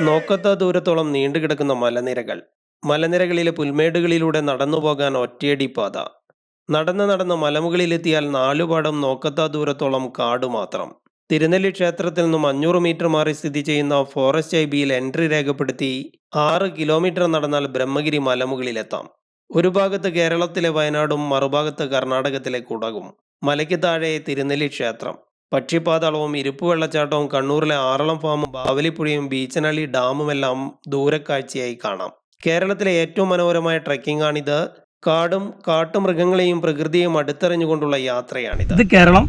നോക്കത്ത ദൂരത്തോളം നീണ്ടുകിടക്കുന്ന മലനിരകൾ. മലനിരകളിലെ പുൽമേടുകളിലൂടെ നടന്നു പോകാൻ ഒറ്റയടി പാത. നടന്ന് നടന്ന് മലമുകളിലെത്തിയാൽ നാലുപാടം നോക്കത്ത ദൂരത്തോളം കാട് മാത്രം. തിരുനെല്ലി ക്ഷേത്രത്തിൽ നിന്നും അഞ്ഞൂറ് മീറ്റർ മാറി സ്ഥിതി ചെയ്യുന്ന ഫോറസ്റ്റ് ഐ ബിയിൽ എൻട്രി രേഖപ്പെടുത്തി ആറ് കിലോമീറ്റർ നടന്നാൽ ബ്രഹ്മഗിരി മലമുകളിലെത്താം. ഒരു ഭാഗത്ത് കേരളത്തിലെ വയനാടും മറുഭാഗത്ത് കർണാടകത്തിലെ കുടകും. മലയ്ക്ക് താഴെ തിരുനെല്ലി ക്ഷേത്രം. പക്ഷിപ്പാതാളവും ഇരുപ്പ് വെള്ളച്ചാട്ടവും കണ്ണൂരിലെ ആറളം ഫാമും ബാവലിപ്പുഴയും ബീച്ചനള്ളി ഡാമുമെല്ലാം ദൂരക്കാഴ്ചയായി കാണാം. കേരളത്തിലെ ഏറ്റവും മനോഹരമായ ട്രെക്കിംഗ് ആണിത് കാടും കാട്ടുമൃഗങ്ങളെയും പ്രകൃതിയും അടുത്തെറിഞ്ഞുകൊണ്ടുള്ള യാത്രയാണിത്. ഇത് കേരളം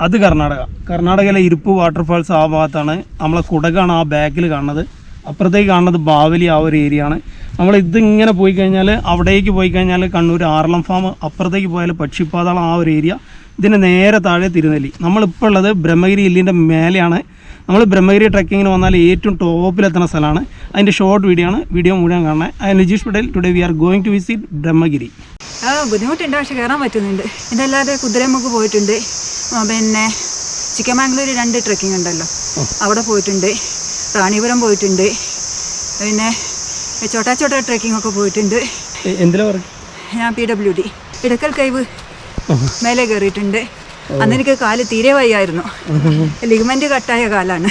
അത് കർണാടക. കർണാടകയിലെ ഇരുപ്പ് വാട്ടർഫാൾസ് ആ ഭാഗത്താണ് നമ്മളെ കുടകാണ് ആ ബാക്കിൽ കാണുന്നത്. അപ്പുറത്തേക്ക് കാണുന്നത് ബാവലി ആ ഒരു ഏരിയ ആണ്. നമ്മൾ ഇതിങ്ങനെ പോയി കഴിഞ്ഞാൽ അവിടേക്ക് പോയി കഴിഞ്ഞാൽ കണ്ണൂർ ആറളം ഫാം അപ്പുറത്തേക്ക് പോയാൽ പക്ഷിപ്പാതാളം ആ ഒരു ഏരിയ ഇതിന് നേരെ താഴെ തിരുനെല്ലി. നമ്മളിപ്പോൾ ഉള്ളത് ബ്രഹ്മഗിരി ഹില്ലിന്റെ മേലെയാണ്. നമ്മൾ ബ്രഹ്മഗിരി ട്രക്കിങ്ങിന് വന്നാൽ ഏറ്റവും ടോപ്പിലെത്തുന്ന സ്ഥലമാണ്. അതിന്റെ ഷോർട്ട് വീഡിയോ ആണ്. വീഡിയോ മുഴുവൻ കാണാൻ I Nijeesh Patel today we are going to visit Brahmagiri. ആ ബുദ്ധിമുട്ടുണ്ട്. പക്ഷെ കയറാൻ പറ്റുന്നുണ്ട്. ഇതല്ലാതെ കുതിരമുക്ക് പോയിട്ടുണ്ട്. പിന്നെ ചിക്കമാംഗ്ലൂർ രണ്ട് ട്രക്കിംഗ് ഉണ്ടല്ലോ. അവിടെ പോയിട്ടുണ്ട്. റാണിപുരം പോയിട്ടുണ്ട്. പിന്നെ ചോട്ടാച്ചോട്ട ട്രക്കിംഗ് ഒക്കെ പോയിട്ടുണ്ട്. എന്തിനാ ഞാൻ P W D Edakkal cave. മേലെ കയറിയിട്ടുണ്ട് അന്ന് എനിക്ക് കാൽ തീരെ വയ്യായിരുന്നു. ലിഗമെന്റ് കട്ടായ കാലാണ്.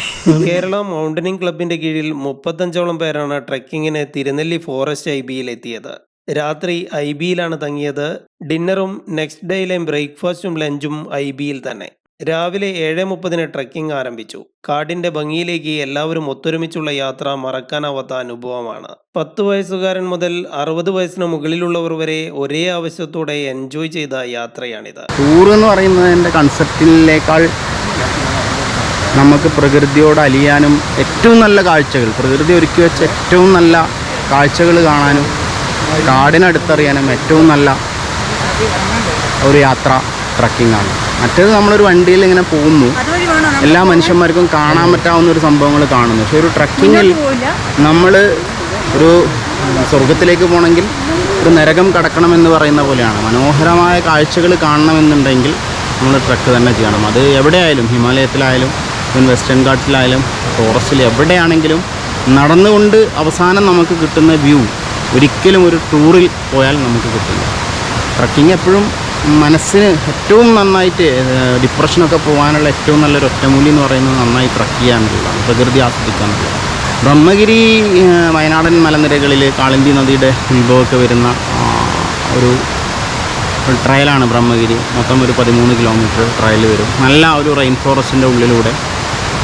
കേരള മൗണ്ടനിങ് ക്ലബിന്റെ കീഴിൽ മുപ്പത്തഞ്ചോളം പേരാണ് ട്രെക്കിങ്ങിന് തിരുനെല്ലി ഫോറസ്റ്റ് ഐ ബിയിൽ എത്തിയത്. രാത്രി ഐ ബിയിലാണ് തങ്ങിയത്. ഡിന്നറും നെക്സ്റ്റ് ഡേയിലെയും ബ്രേക്ക്ഫാസ്റ്റും ലഞ്ചും ഐ ബിയിൽ തന്നെ. രാവിലെ ഏഴ് മുപ്പതിന് ട്രക്കിംഗ് ആരംഭിച്ചു. കാടിന്റെ ഭംഗിയിലേക്ക് എല്ലാവരും ഒത്തൊരുമിച്ചുള്ള യാത്ര മറക്കാനാവാത്ത അനുഭവമാണ്. പത്ത് വയസ്സുകാരൻ മുതൽ അറുപത് വയസ്സിന് മുകളിലുള്ളവർ വരെ ഒരേ ആവശ്യത്തോടെ എൻജോയ് ചെയ്ത യാത്രയാണിത്. ടൂർ എന്ന് പറയുന്നതിന്റെ കൺസെപ്റ്റിലേക്കാൾ നമുക്ക് പ്രകൃതിയോട് അലിയാനും ഏറ്റവും നല്ല കാഴ്ചകൾ പ്രകൃതി ഒരുക്കി വെച്ച ഏറ്റവും നല്ല കാഴ്ചകൾ കാണാനും കാടിനടുത്തറിയാനും ഏറ്റവും നല്ല ഒരു യാത്ര ട്രക്കിംഗ് ആണ്. മറ്റേത് നമ്മളൊരു വണ്ടിയിൽ ഇങ്ങനെ പോകുന്നു. എല്ലാ മനുഷ്യന്മാർക്കും കാണാൻ പറ്റാവുന്ന ഒരു സംഭവങ്ങൾ കാണുന്നു. പക്ഷേ ഒരു ട്രക്കിങ്ങിൽ നമ്മൾ ഒരു സ്വർഗത്തിലേക്ക് പോകണമെങ്കിൽ ഒരു നരകം കടക്കണമെന്ന് പറയുന്ന പോലെയാണ്. മനോഹരമായ കാഴ്ചകൾ കാണണമെന്നുണ്ടെങ്കിൽ നമ്മൾ ട്രക്ക് തന്നെ ചെയ്യണം. അത് എവിടെയായാലും ഹിമാലയത്തിലായാലും ഇവൻ വെസ്റ്റേൺ ഘാട്ടിലായാലും ഫോറസ്റ്റിൽ എവിടെയാണെങ്കിലും നടന്നുകൊണ്ട് അവസാനം നമുക്ക് കിട്ടുന്ന വ്യൂ ഒരിക്കലും ഒരു ടൂറിൽ പോയാൽ നമുക്ക് കിട്ടില്ല. ട്രക്കിംഗ് എപ്പോഴും മനസ്സിന് ഏറ്റവും നന്നായിട്ട് ഡിപ്രഷനൊക്കെ പോകാനുള്ള ഏറ്റവും നല്ലൊരു ഒറ്റമൂലി എന്ന് പറയുന്നത് നന്നായി ട്രക്ക് ചെയ്യാനുള്ളതാണ് പ്രകൃതി ആസ്വദിക്കാനുള്ളതാണ്. ബ്രഹ്മഗിരി വയനാടൻ മലനിരകളിൽ കാളിന്തി നദിയുടെ ഉത്ഭവമൊക്കെ വരുന്ന ഒരു ട്രയലാണ് ബ്രഹ്മഗിരി. മൊത്തം ഒരു പതിമൂന്ന് കിലോമീറ്റർ ട്രയൽ വരും. നല്ല ഒരു റെയിൻ ഫോറസ്റ്റിന്റെ ഉള്ളിലൂടെ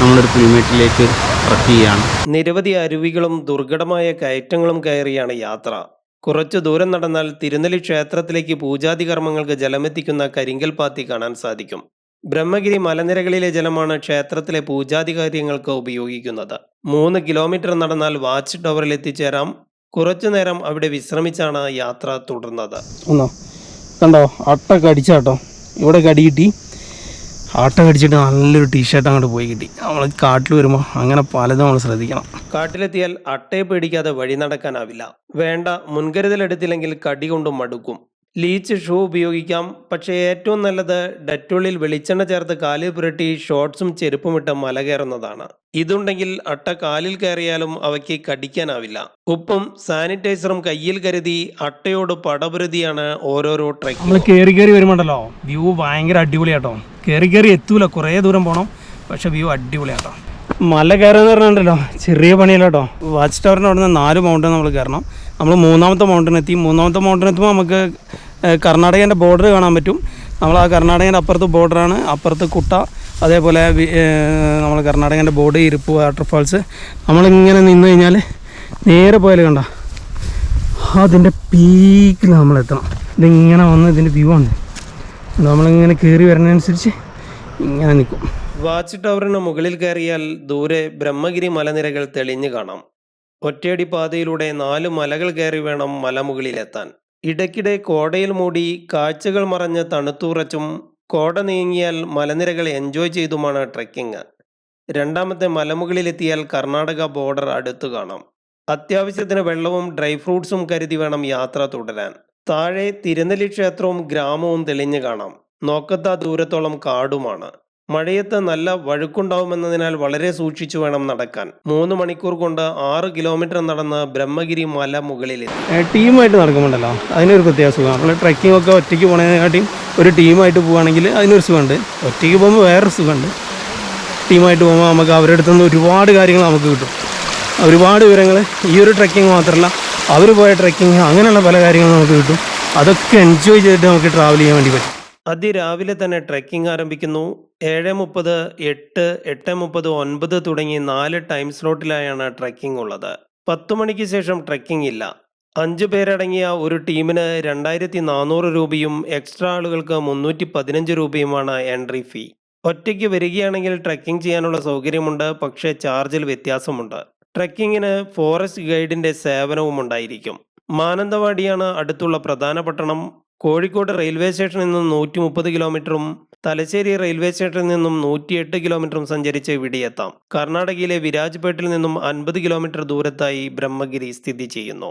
നമ്മളൊരു പുൽമേട്ടിലേക്ക് ട്രക്ക് ചെയ്യുകയാണ്. നിരവധി അരുവികളും ദുർഘടമായ കയറ്റങ്ങളും കയറിയാണ് യാത്ര. കുറച്ചു ദൂരം നടന്നാൽ തിരുനെല്ലി ക്ഷേത്രത്തിലേക്ക് പൂജാതി കർമ്മങ്ങൾക്ക് ജലമെത്തിക്കുന്ന കരിങ്കൽ പാത്തി കാണാൻ സാധിക്കും. ബ്രഹ്മഗിരി മലനിരകളിലെ ജലമാണ് ക്ഷേത്രത്തിലെ പൂജാതി കാര്യങ്ങൾക്ക് ഉപയോഗിക്കുന്നത്. മൂന്ന് കിലോമീറ്റർ നടന്നാൽ വാച്ച് ടവറിൽ എത്തിച്ചേരാം. കുറച്ചു നേരം അവിടെ വിശ്രമിച്ചാണ് യാത്ര തുടർന്നത്. കണ്ടോ അട്ട കടിച്ചാട്ടോ ഇവിടെ കടി അട്ട കടിച്ചിട്ട് നല്ലൊരു ടീഷർട്ട് അങ്ങോട്ട് പോയി കിട്ടി. നമ്മൾ കാട്ടിൽ വരുമ്പോൾ അങ്ങനെ പലതും നമ്മൾ ശ്രദ്ധിക്കണം. കാട്ടിലെത്തിയാൽ അട്ടയെ പേടിക്കാതെ വഴി നടക്കാനാവില്ല. വേണ്ട മുൻകരുതലെടുത്തില്ലെങ്കിൽ കടി കൊണ്ട് മടുക്കും. ലീച്ച് ഷൂ ഉപയോഗിക്കാം. പക്ഷേ ഏറ്റവും നല്ലത് ഡെറ്റോളിൽ വെളിച്ചെണ്ണ ചേർത്ത് കാലിൽ പുരട്ടി ഷോർട്സും ചെരുപ്പുമിട്ട് മല കയറുന്നതാണ്. ഇതുണ്ടെങ്കിൽ അട്ട കാലിൽ കയറിയാലും അവയ്ക്ക് കടിക്കാനാവില്ല. ഉപ്പും സാനിറ്റൈസറും കയ്യിൽ കരുതി അട്ടയോട് പടപുരുതിയാണ് ഓരോരോ ട്രക്ക് നമ്മൾ കയറി കയറി വരുമ്പോണ്ടല്ലോ വ്യൂ ഭയങ്കര അടിപൊളിയാട്ടോ. കയറി കയറി എത്തൂല കുറേ ദൂരം പോണം പക്ഷെ വ്യൂ അടിപൊളിയാട്ടോ. മല കയറുക പറഞ്ഞിട്ടുണ്ടല്ലോ ചെറിയ പണിയല്ലോ കേട്ടോ വാച്ച് ടവറിന്റെ അവിടെ നിന്ന് നാല് മൗണ്ടൻ നമ്മൾ കയറണം. നമ്മൾ മൂന്നാമത്തെ മൗണ്ടൻ എത്തി. മൂന്നാമത്തെ മൗണ്ടൻ എത്തുമ്പോൾ നമുക്ക് കർണാടകേന്റെ ബോർഡർ കാണാൻ പറ്റും. നമ്മൾ ആ കർണാടകേന്റെ അപ്പുറത്ത് ബോർഡറാണ് അപ്പുറത്ത് കുട്ട അതേപോലെ നമ്മൾ കർണാടകേന്റെ ബോർഡ് ഇരിപ്പ് വാട്ടർഫാൾസ് നമ്മളിങ്ങനെ നിന്ന് കഴിഞ്ഞാൽ നേരെ പോയാൽ കണ്ട അതിന്റെ പീക്കിൽ നമ്മൾ എത്തണം. ഇതിങ്ങനെ വന്ന് ഇതിന്റെ വ്യൂ ആണ്. നമ്മളിങ്ങനെ കയറി വരുന്നതനുസരിച്ച് ഇങ്ങനെ നിൽക്കും വാച്ച് ടവറിന് മുകളിൽ കയറിയാൽ ദൂരെ ബ്രഹ്മഗിരി മലനിരകൾ തെളിഞ്ഞു കാണാം. ഒറ്റയടി പാതയിലൂടെ നാല് മലകൾ കയറി വേണം മലമുകളിലെത്താൻ. ഇടയ്ക്കിടെ കോടയിൽ മൂടി കാഴ്ചകൾ മറഞ്ഞ് തണുത്തുറച്ചും കോട നീങ്ങിയാൽ മലനിരകൾ എൻജോയ് ചെയ്തുമാണ് ട്രെക്കിംഗ് രണ്ടാമത്തെ മലമുകളിലെത്തിയാൽ കർണാടക ബോർഡർ അടുത്തു കാണാം. അത്യാവശ്യത്തിന് വെള്ളവും ഡ്രൈ ഫ്രൂട്ട്സും കരുതി വേണം യാത്ര തുടരാൻ. താഴെ തിരുനെല്ലി ക്ഷേത്രവും ഗ്രാമവും തെളിഞ്ഞു കാണാം. നോക്കത്ത ദൂരത്തോളം കാടുമാണ്. മഴയത്ത് നല്ല വഴുക്കുണ്ടാവുമെന്നതിനാൽ വളരെ സൂക്ഷിച്ചു വേണം നടക്കാൻ. മൂന്ന് മണിക്കൂർ കൊണ്ട് ആറ് കിലോമീറ്റർ നടന്ന് ബ്രഹ്മഗിരി മല മുകളിലെത്തി. ടീമായിട്ട് നടക്കുമ്പോണ്ടല്ലോ അതിനൊരു പ്രത്യേക നമ്മൾ ട്രക്കിംഗ് ഒക്കെ ഒറ്റയ്ക്ക് പോണതിനെക്കാട്ടിയും ഒരു ടീമായിട്ട് പോവുകയാണെങ്കിൽ അതിനൊരു സുഖമുണ്ട്. ഒറ്റയ്ക്ക് പോകുമ്പോൾ വേറൊരു സുഖമുണ്ട്. ടീമായിട്ട് പോകുമ്പോൾ നമുക്ക് അവരുടെ അടുത്ത് നിന്ന് ഒരുപാട് കാര്യങ്ങൾ നമുക്ക് കിട്ടും. ഒരുപാട് വിവരങ്ങൾ. ഈ ഒരു ട്രക്കിംഗ് മാത്രമല്ല അവർ പോയ ട്രക്കിംഗ് അങ്ങനെയുള്ള പല കാര്യങ്ങളും നമുക്ക് കിട്ടും. അതൊക്കെ എൻജോയ് ചെയ്തിട്ട് നമുക്ക് ട്രാവൽ ചെയ്യാൻ വേണ്ടി പറ്റും. അതിരാവിലെ തന്നെ ട്രെക്കിംഗ് ആരംഭിക്കുന്നു. ഏഴ് മുപ്പത് എട്ട് എട്ട് മുപ്പത് ഒൻപത് തുടങ്ങി നാല് ടൈം സ്ലോട്ടിലായാണ് ട്രെക്കിംഗ് ഉള്ളത്. പത്തു മണിക്ക് ശേഷം ട്രെക്കിംഗ് ഇല്ല. അഞ്ചു പേരടങ്ങിയ ഒരു ടീമിന് രണ്ടായിരത്തി നാനൂറ് രൂപയും എക്സ്ട്രാ ആളുകൾക്ക് മുന്നൂറ്റി പതിനഞ്ച് രൂപയുമാണ് എൻട്രി ഫീ ഒറ്റയ്ക്ക് വരികയാണെങ്കിൽ ട്രെക്കിംഗ് ചെയ്യാനുള്ള സൗകര്യമുണ്ട് പക്ഷേ ചാർജിൽ വ്യത്യാസമുണ്ട്. ട്രെക്കിങ്ങിന് ഫോറസ്റ്റ് ഗൈഡിന്റെ സേവനവും ഉണ്ടായിരിക്കും. മാനന്തവാടിയാണ് അടുത്തുള്ള പ്രധാന പട്ടണം. കോഴിക്കോട് റെയിൽവേ സ്റ്റേഷനിൽ നിന്നും നൂറ്റി മുപ്പത് കിലോമീറ്ററും തലശ്ശേരി റെയിൽവേ സ്റ്റേഷനിൽ നിന്നും നൂറ്റിയെട്ട് കിലോമീറ്ററും സഞ്ചരിച്ച് ഇവിടെയെത്താം കർണാടകയിലെ വിരാജ്പേട്ടിൽ നിന്നും അൻപത് കിലോമീറ്റർ ദൂരത്തായി ബ്രഹ്മഗിരി സ്ഥിതി ചെയ്യുന്നു.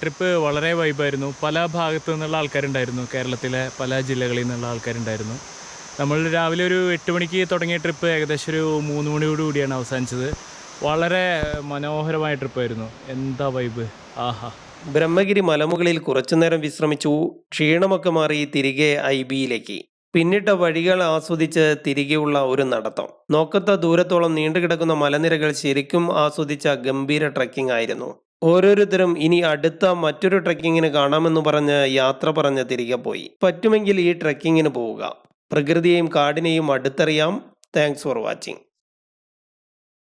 ട്രിപ്പ് വളരെ വൈബായിരുന്നു. പല ഭാഗത്തു നിന്നുള്ള ആൾക്കാരുണ്ടായിരുന്നു. കേരളത്തിലെ പല ജില്ലകളിൽ നിന്നുള്ള ആൾക്കാരുണ്ടായിരുന്നു. നമ്മൾ രാവിലെ ഒരു എട്ട് മണിക്ക് തുടങ്ങിയ ട്രിപ്പ് ഏകദേശം ഒരു മൂന്ന് മണിയോട് കൂടിയാണ് അവസാനിച്ചത്. വളരെ മനോഹരമായ ട്രിപ്പായിരുന്നു. എന്താ വൈബ്? ആഹാ. ബ്രഹ്മഗിരി മലമുകളിൽ കുറച്ചുനേരം വിശ്രമിച്ചു ക്ഷീണമൊക്കെ മാറി തിരികെ ഐ ബിയിലേക്ക് പിന്നിട്ട വഴികൾ ആസ്വദിച്ച് തിരികെയുള്ള ഒരു നടത്തം. നോക്കത്ത ദൂരത്തോളം നീണ്ടുകിടക്കുന്ന മലനിരകൾ ശരിക്കും ആസ്വദിച്ച ഗംഭീര ട്രക്കിംഗ് ആയിരുന്നു. ഓരോരുത്തരും ഇനി അടുത്ത മറ്റൊരു ട്രക്കിങ്ങിന് കാണാമെന്ന് പറഞ്ഞ് യാത്ര പറഞ്ഞ് തിരികെ പോയി. പറ്റുമെങ്കിൽ ഈ ട്രക്കിങ്ങിന് പോവുക. പ്രകൃതിയെയും കാടിനെയും അടുത്തറിയാം. Thanks for watching